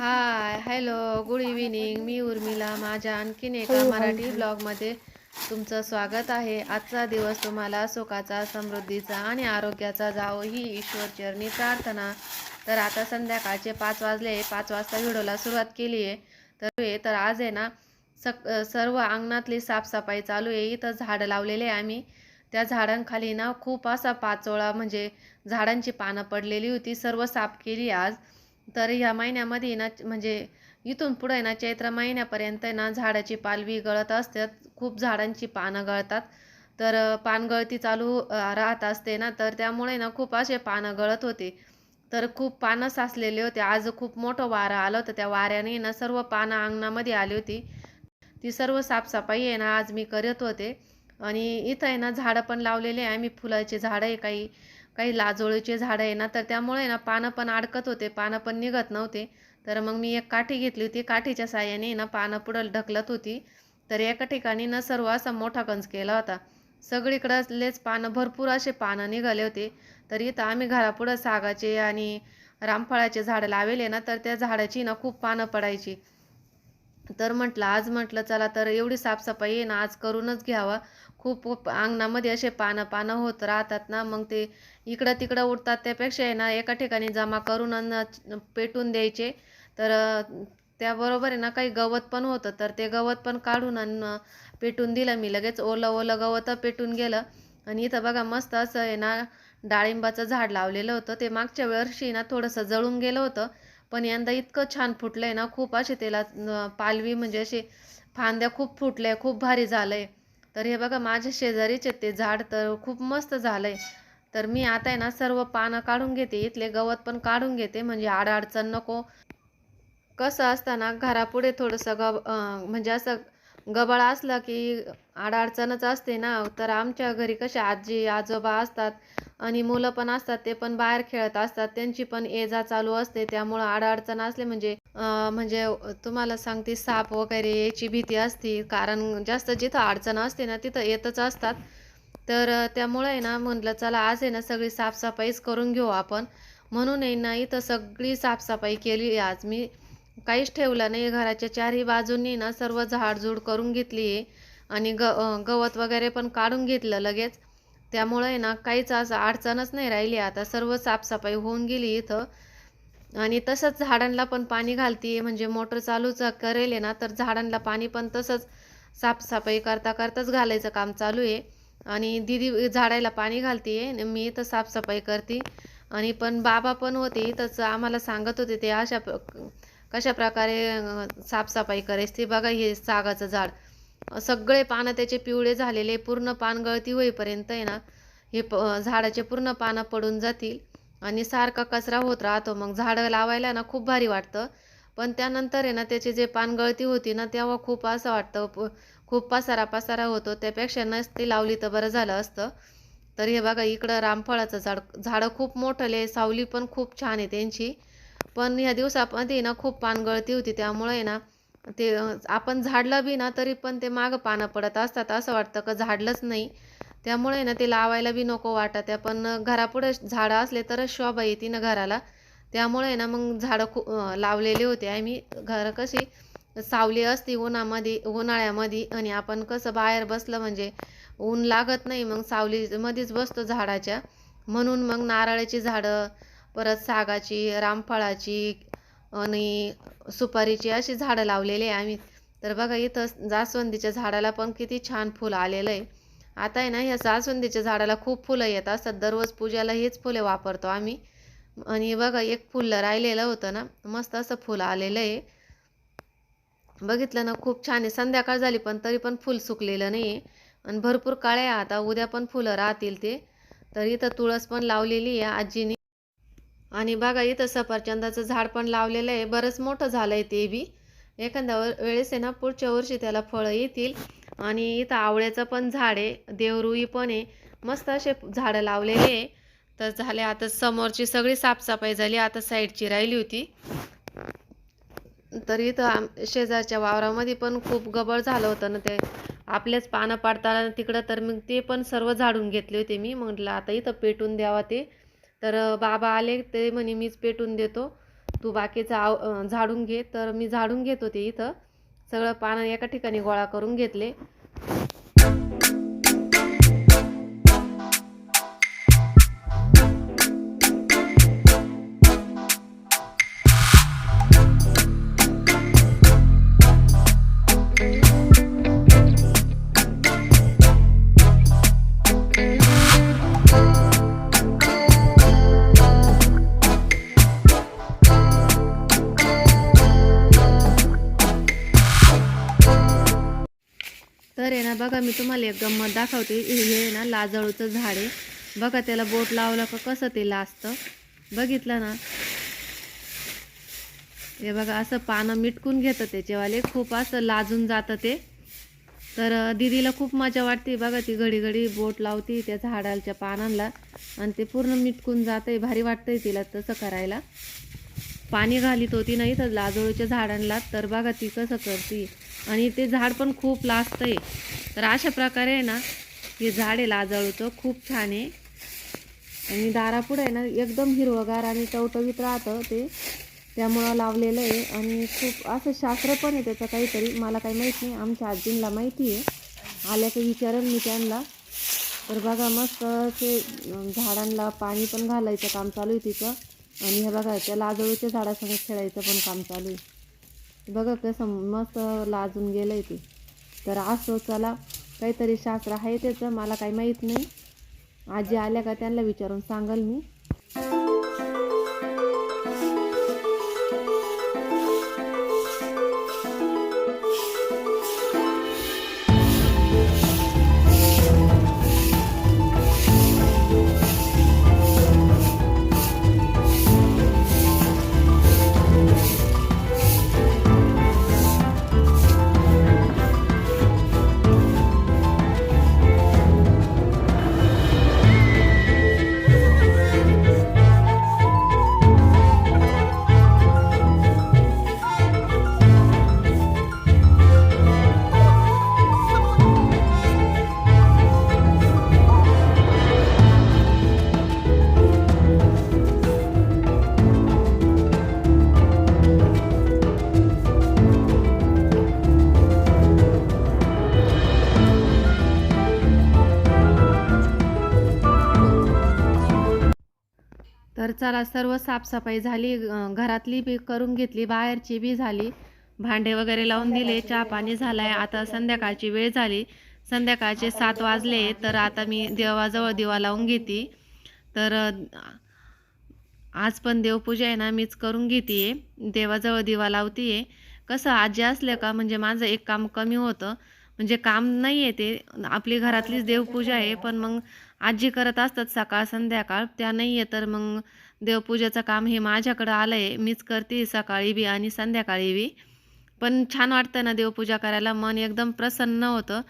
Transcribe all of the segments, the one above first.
हाय hello good evening मी उर्मिला. माझ्या आणखीन एका मराठी ब्लॉगमध्ये तुमचं स्वागत आहे. आजचा दिवस तुम्हाला सुखाचा समृद्धीचा आणि आरोग्याचा जावो ही ईश्वर चरणी प्रार्थना. तर आता संध्याकाळचे पाच वाजले. पाच वाजता व्हिडिओला सुरुवात केली आहे. तर आज आहे ना सर्व अंगणातली साफसफाई चालू आहे. इथं झाडं लावलेले आहे आम्ही. त्या झाडांखाली ना खूप असा पाचोळा म्हणजे झाडांची पानं पडलेली होती. सर्व साफ केली आज. तर ह्या महिन्यामध्ये ना म्हणजे इथून पुढे ना चैत्र महिन्यापर्यंत ना झाडाची पालवी गळत असतात खूप झाडांची पानं गळतात. तर पानगळती चालू राहत असते ना तर त्यामुळे ना खूप असे पानं गळत होते. तर खूप पानं साचलेले होते. आज खूप मोठं वारं आलं होतं. त्या वाऱ्याने ना सर्व पानं अंगणामध्ये आली होती. ती सर्व साफसफाई आहे ना आज मी करत होते. आणि इथं आहे ना झाडं पण लावलेले आहे. मी फुलाचे झाडं आहे काही काही लाजोळीचे झाडं आहे ना तर त्यामुळे ना पानं पण अडकत होते पानं पण निघत नव्हते. तर मग मी एक काठी घेतली होती काठीच्या साह्याने ना पानं पुढं ढकलत होती. तर एका ठिकाणी ना सर्व असा मोठा कंच केला होता. सगळीकडलेच पानं भरपूर असे पानं निघाले होते. तर इथं आम्ही घरापुढं सागाचे आणि रामफळाचे झाडं लावले ना तर त्या झाडाची ना खूप पानं पडायची. तर म्हटलं आज म्हटलं चला तर एवढी साफसफाई आहे ना आज करूनच घ्यावा. खूप अंगणामध्ये असे पानं पानं होत राहतात ना मग ते इकडं तिकडं उडतात त्यापेक्षा आहे ना एका ठिकाणी जमा करून अन्न पेटून द्यायचे. तर त्याबरोबर आहे ना काही गवत पण होतं तर ते गवत पण काढून अन्न पेटून दिलं मी. लगेच ओलं ओलं गवत पेटून गेलं. आणि इथं बघा मस्त असं आहे ना डाळिंबाचं झाड लावलेलं होतं. ते मागच्या वर्षी ना थोडंसं जळून गेलं होतं. पण यंदा इतकं छान फुटलं आहे ना खूप असे त्याला पालवी म्हणजे असे फांद्या खूप फुटल्या खूप भारी झालं आहे तर हे बघा माझ्या शेजारीचे ते झाड तर खूप मस्त झालं आहे तर मी आता आहे ना सर्व पानं काढून घेते. इथले गवत पण काढून घेते. म्हणजे आडअडचण नको. कसं असताना घरापुढे थोडंसं गब म्हणजे असं गबाळ असलं की आडअडचणच असते ना. तर आमच्या घरी कसे आजी आजोबा असतात. आणि मुलं पण असतात ते पण बाहेर खेळत असतात त्यांची पण ये जा चालू असते त्यामुळं आडअडचण असले म्हणजे म्हणजे तुम्हाला सांगते साप वगैरे याची भीती असते कारण जास्त जिथं अडचण असते ना तिथं येतच असतात. तर त्यामुळे आहे ना म्हटलं चला आज आहे ना सगळी साफसफाईच करून घेऊ आपण. म्हणून आहे ना इथं सगळी साफसफाई केली आज. मी काहीच ठेवलं नाही घराच्या चारही बाजूंनी ना सर्व झाडझूड करून घेतली आहे. आणि ग गवत वगैरे पण काढून घेतलं लगेच. त्यामुळे ना काहीच असं अडचणच नाही राहिली. आता सर्व साफसफाई होऊन गेली इथं. आणि तसंच झाडांना पण पाणी घालते म्हणजे मोटर चालूच करेल आहे ना तर झाडांना पाणी पण तसंच साफसफाई करता करताच घालायचं काम चालू आहे. आणि दिदी झाडायला पाणी घालते आहे मी इथं साफसफाई करते. आणि पण बाबा पण होते इथंच. आम्हाला सांगत होते ते अशा कशा प्रकारे साफसफाई करायची. ते बघा हे सागाचं झाड. सगळे पानं त्याचे पिवळे झालेले पूर्ण पानगळती होईपर्यंत आहे ना हे प झाडाचे पूर्ण पानं पडून जातील आणि सारखा कचरा होत राहतो. मग झाडं लावायला ना खूप भारी वाटतं. पण त्यानंतर आहे ना त्याची जे पानगळती होती ना तेव्हा खूप असं वाटतं. प- खूप पसारा पसारा होतो. त्यापेक्षा नसती लावली तर बरं झालं असतं. तर हे बघा इकडं रामफळाचं झाड झाडं खूप मोठले सावली पण खूप छान आहे त्यांची. पण ह्या दिवसामध्ये ना खूप पानगळती होती. त्यामुळे आहे ना ते आपण झाडलं बी ना तरी पण ते मागं पानं पडत असतात. असं वाटतं का झाडलंच नाही. त्यामुळे ना ते लावायला बी नको वाटत आहे. पण घरापुढे झाडं असले तरच शोभा येते ना घराला. त्यामुळे ना मग झाडं खूप लावलेले होते. आम्ही घरं कशी सावली असती उन्हामध्ये उन्हाळ्यामध्ये. आणि आपण कसं बाहेर बसलं म्हणजे ऊन लागत नाही. मग सावलीमध्येच बसतो झाडाच्या. म्हणून मग नारळाची झाडं परत सागाची रामफळाची आणि सुपारीची अशी झाडं लावलेली आहे आम्ही. तर बघा इथं जास्वंदीच्या झाडाला पण किती छान फुलं आलेलं आहे. आता आहे ना ह्या जास्वंदीच्या झाडाला खूप फुलं येत असतात. दररोज पूजाला हेच फुले वापरतो आम्ही. आणि बघा एक फुलं राहिलेलं होतं ना मस्त असं फुलं आलेलं आहे. बघितलं ना खूप छान आहे. संध्याकाळ झाली पण तरी पण फुल सुकलेलं नाही आहे आणि भरपूर काळे आहे आता उद्या पण फुलं राहतील ते. तर इथं तुळस पण लावलेली आहे आजीने. आणि बघा इथं सफरचंदाचं झाड पण लावलेलं आहे. बरंच मोठं झालं आहे ते बी. एखाद्या वेळेस आहे ना पुढच्या वर्षी त्याला फळं येतील. आणि इथं आवळ्याचं पण झाड आहे देवरुई पण आहे. मस्त असे झाडं लावलेले आहे. तर झाले आता समोरची सगळी साफसफाई झाली आता साईडची राहिली होती. तर इथं शेजारच्या वावरामध्ये पण खूप गबळ झालं होतं ना ते. आपलेच पानं पाडताना तिकडं तर मग ते पण सर्व झाडून घेतले होते मी. म्हटलं आता इथं पेटून द्यावा ते. तर बाबा आले ते म्हणे मीच पेटून देतो. तू बाकीचं आव झाडून घे. तर मी झाडून घेत होते इथं. सगळं पानं एका ठिकाणी गोळा करून घेतले. बघा मी तुम्हाला एक गंमत दाखवते. हे ना लाजळूचं झाड आहे. बघा त्याला बोट लावलं का कसं ते लाजतं? बघितलं ना? हे बघा असं पानं मिटकून घेतं त्याचेवाले खूप असं लाजून जातं ते. तर दिदीला दीदीला खूप मजा वाटते. बघा ती घडी घडी बोट लावती त्या झाडाच्या पानांना आणि ते पूर्ण मिटकून जातंय. भारी वाटतंय तिला तसं करायला. पाणी घालीत होती नाही तर लाजोळीच्या झाडांना. तर बघा ती कसं करते. आणि ते झाड पण खूप लाजतंय. तर अशा प्रकारे आहे ना हे झाड आहे लाजाळूचं खूप छान आहे. आणि दारापुढं आहे ना एकदम हिरवगार आणि टवटवीत राहतं ते. त्यामुळं लावलेलं आहे. आणि खूप असं शास्त्र पण आहे त्याचं काहीतरी. मला काही माहीत नाही. आमच्या आजींना माहिती आहे. आल्या की विचारेल मी त्यांना. तर बघा मस्त ते झाडांना पाणी पण घालायचं काम चालू आहे तिचं आणि हे बघा त्या लाजळूच्या झाडासमोर खेळायचं पण काम चालू आहे. बघा कसं मस्त लाजून गेलं आहे ते. तर असो चला काहीतरी शास्त्र आहे त्याचं मला काही माहीत नाही. आजी आल्या का त्यांना विचारून सांगाल मी. चला सर्व साफसफाई झाली घरातली बी करून घेतली बाहेरची बी झाली. भांडे वगैरे लावून दिले चहा पाणी झालाय आता संध्याकाळची वेळ झाली. संध्याकाळचे सात वाजले तर आता मी देवाजवळ दिवा लावून घेते. तर आज पण देवपूजा आहे ना मीच करून घेते देवाजवळ दिवा लावतीये. कसं आजी असलं का म्हणजे माझं एक काम कमी होतं. म्हणजे काम नाही आहे ते. आपली घरातलीच देवपूजा आहे पण मग आजी करत असतात सकाळ संध्याकाळ. त्या नाही आहे तर मग देवपूजेचं काम हे माझ्याकडं आलं आहे मीच करते सकाळी बी आणि संध्याकाळी बी. पण छान वाटतं ना देवपूजा करायला. मन एकदम प्रसन्न होतं.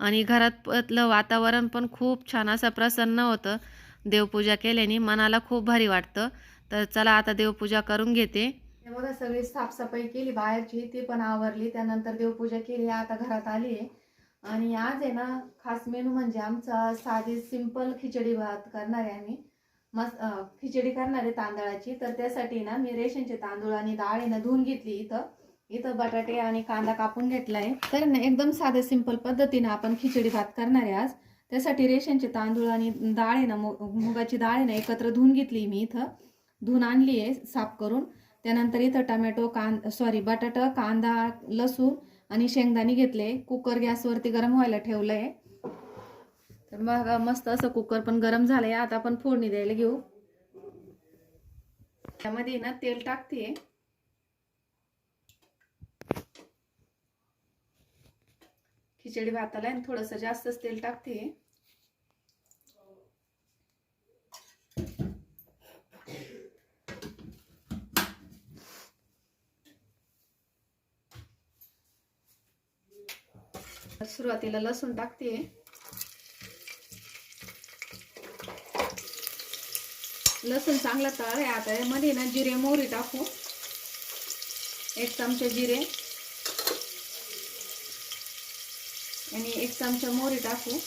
आणि घरातलं वातावरण पण खूप छान असं प्रसन्न होतं. देवपूजा केल्याने मनाला खूप भारी वाटतं. तर चला आता देवपूजा करून घेते. बघा सगळी साफसफाई केली. बाहेरची ती पण आवरली. त्यानंतर देवपूजा केली. आता घरात आली आहे. आणि आज आहे ना खास मेनू म्हणजे आमचा साधी सिंपल खिचडी भात करणार आहे आम्ही. मस्त खिचडी करणार आहे तांदळाची. तर त्यासाठी ना मी रेशनचे तांदूळ आणि डाळ आहे ना धुवून घेतली इथं. इथं बटाटे आणि कांदा कापून घेतला आहे तर ना एकदम साधं सिंपल पद्धतीनं आपण खिचडी भात करणार आहे आज. त्यासाठी रेशनचे तांदूळ आणि डाळ आहे ना मु मुगाची डाळ आहे ना एकत्र धुवून घेतली मी इथं. धुवून आणली आहे साफ करून. त्यानंतर इथं टमॅटो कांद सॉरी बटाटा कांदा लसूण आणि शेंगदाणे घेतले. कुकर गॅसवरती गरम व्हायला ठेवलं आहे तर मग मस्त असं कुकर पण गरम झालंय. आता आपण फोडणी द्यायला घेऊ. त्यामध्ये ना तेल टाकते खिचडी भाताला आणि थोडंसं जास्तच तेल टाकते सुरुवातीला लसूण टाकते लसूण चांगला तळ आहे. आता यामध्ये ना जिरे मोहरी टाकू. एक चमचे जिरे. आणि एक चमचा मोहरी टाकू.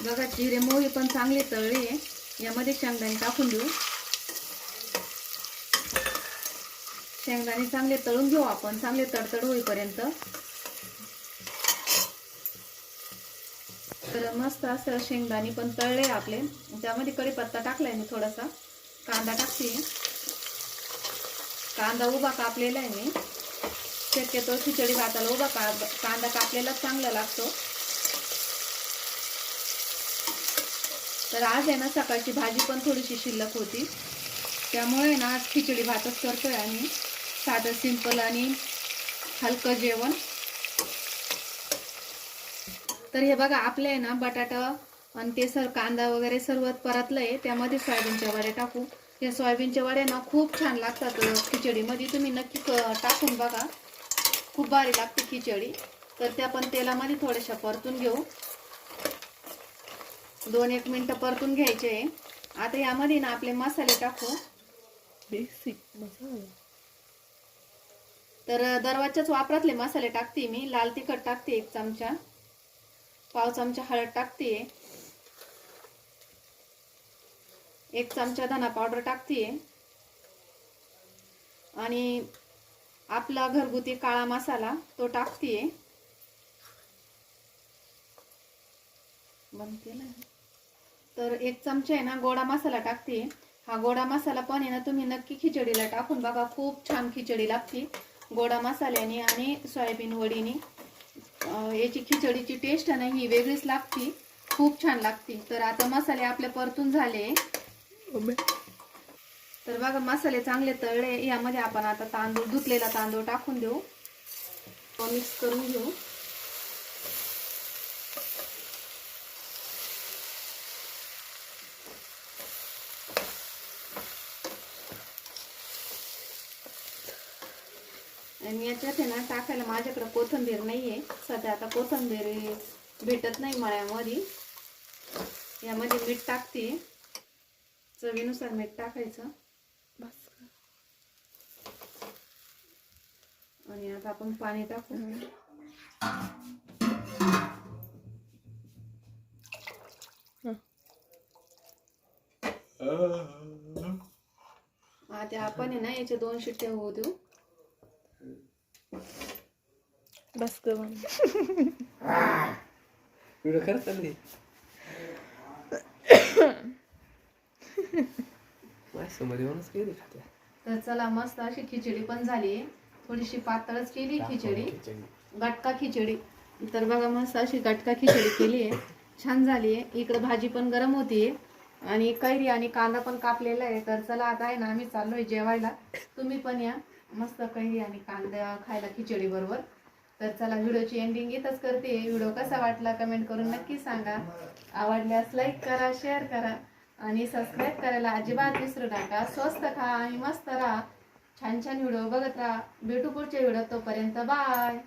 बघा जिरे मोहरी पण चांगली तळली आहे. यामध्ये शेंगदाणे टाकून देऊ. शेंगदाणे चांगले तळून घेऊ आपण. चांगले तडतड होईपर्यंत. तर मस्त असं शेंगदाणे पण तळले आपले. त्यामध्ये कढीपत्ता टाकलाय मी थोडासा. कांदा टाकते. कांदा उभा कापलेला आहे मी. शक्यतो खिचडी भाताला उभा का कांदा कापलेला चांगला लागतो. तर आज आहे ना सकाळची भाजी पण थोडीशी शिल्लक होती. त्यामुळे ना खिचडी भातच करतोय आणि साधं सिंपल आणि हलकं जेवण. तर हे बघा आपले आहे ना बटाटा आणि ते सर कांदा वगैरे सर्व परतलं आहे त्यामध्ये सोयाबीनच्या वड्या टाकू. या सोयाबीनच्या वड्या ना खूप छान लागतात खिचडीमध्ये. तुम्ही नक्की टाकून बघा. खूप भारी लागते खिचडी. तर त्या पण तेलामध्ये थोड्याशा परतून घेऊ. दोन एक मिनटं परतून घ्यायचे. आहे आता यामध्ये ना आपले मसाले टाकू. बेसिक मसाला? तर दरवाजच्याच वापरातले मसाले टाकते मी. लाल तिखट टाकते एक चमचा. पाव चमचा हळद टाकते एक चमचा धना पावडर टाकते आणि आपला घरगुती काळा मसाला तो टाकते बंद केला तर एक चमचा आहे ना गोडा मसाला टाकते हा गोडा मसाला पण आहे ना तुम्ही नक्की खिचडीला टाकून बघा. खूप छान खिचडी लागते. गोडा मसाल्याने आणि सोयाबीन वडीने. याची खिचडीची टेस्ट आहे ना ही वेगळीच लागते. खूप छान लागते. तर आता मसाले आपले परतून झाले. तर बघा मसाले चांगले तळले. यामध्ये आपण आता तांदूळ धुतलेला तांदूळ टाकून देऊ. मिक्स करून घेऊ आणि याच्यात आहे ना टाकायला माझ्याकडे कोथिंबीर नाही आहे सध्या आता कोथिंबीर भेटत नाही मळ्यामध्ये. यामध्ये मीठ टाकते. चवीनुसार मीठ टाकायचं. बस. आणि आता आपण पाणी टाकू. आता आपण आहे ना याचे दोन शिट्ट्या होऊ देऊ. बस ग व्हिडिओ खरंच चालली माझ्यासमोर येऊनच गेली खात्या तर चला मस्त अशी खिचडी पण झाली. थोडीशी पातळच केली खिचडी. गटका खिचडी. तर बघा मस्त अशी गटका खिचडी केली आहे. छान झाली आहे. इकडं भाजी पण गरम होतीये आणि कैरी आणि कांदा पण कापलेला आहे. तर चला आता आहे ना आम्ही चाललोय जेवायला. तुम्ही पण या. मस्त कैरी आणि कांदा खायला खिचडी बरोबर. तर चला व्हिडिओची एंडिंग इथंच करते. व्हिडिओ कसा वाटला कमेंट करून नक्की सांगा. आवडल्यास लाईक करा शेअर करा आणि सबस्क्राईब करायला अजिबात विसरू नका. स्वस्त खा आणि मस्त राहा. छान छान व्हिडिओ बघत राहा. भेटू पुढचे व्हिडिओ तोपर्यंत बाय